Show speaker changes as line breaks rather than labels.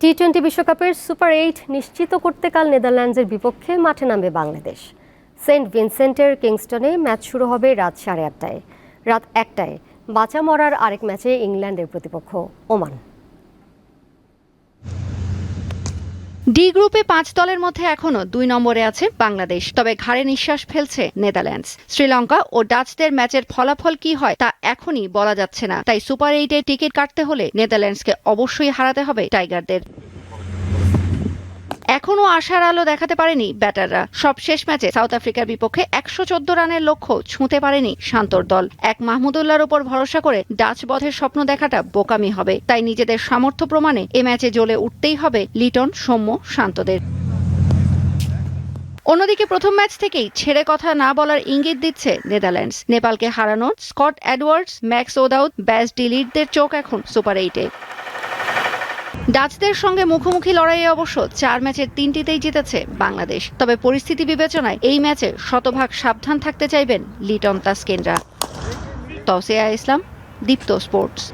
টি twenty বিশ্বকাপের super eight নিশ্চিত করতে কাল নেদারল্যান্ডসের বিপক্ষে মাঠে নামবে বাংলাদেশ। সেন্ট ভিনসেন্টের কিংস্টনে ম্যাচ শুরু হবে রাত সাড়ে আটটায়। রাত একটায়। বাঁচা মরার আরেক ম্যাচে ইংল্যান্ডের প্রতিপক্ষ ওমান।
ডি গ্রুপে পাঁচ দলের মধ্যে এখনও দুই নম্বরে আছে বাংলাদেশ। তবে ঘাড়ে নিঃশ্বাস ফেলছে নেদারল্যান্ডস। শ্রীলঙ্কা ও ডাচদের ম্যাচের ফলাফল কি হয় তা এখনই বলা যাচ্ছে না। তাই সুপার এইটে টিকিট কাটতে হলে নেদারল্যান্ডসকে অবশ্যই হারাতে হবে টাইগারদের। এখনও আশার আলো দেখাতে পারেনি ব্যাটাররা। সব শেষ ম্যাচে সাউথ আফ্রিকার বিপক্ষে একশো চোদ্দ রানের লক্ষ্য ছুঁতে পারেনি শান্তর দল। এক মাহমুদুল্লার উপর ভরসা করে ডাচ বধের স্বপ্ন দেখাটা বোকামি হবে। তাই নিজেদের সামর্থ্য প্রমাণে এ ম্যাচে জ্বলে উঠতেই হবে লিটন, সৌম্য, শান্তদের। অন্যদিকে প্রথম ম্যাচ থেকেই ছেড়ে কথা না বলার ইঙ্গিত দিচ্ছে নেদারল্যান্ডস। নেপালকে হারানোর স্কট অ্যাডওয়ার্ডস ম্যাক্স ওদাউদ, ব্যাস ডিলিটদের চোখ এখন সুপার এইটে। ডাচদের সঙ্গে মুখোমুখি লড়াইয়ে অবশ্য চার ম্যাচের তিনটিতেই জিতেছে বাংলাদেশ। তবে পরিস্থিতি বিবেচনায় এই ম্যাচে শতভাগ সাবধান থাকতে চাইবেন লিটন তাস্কেনরা। তসিয়া ইসলাম, দীপ্ত স্পোর্টস।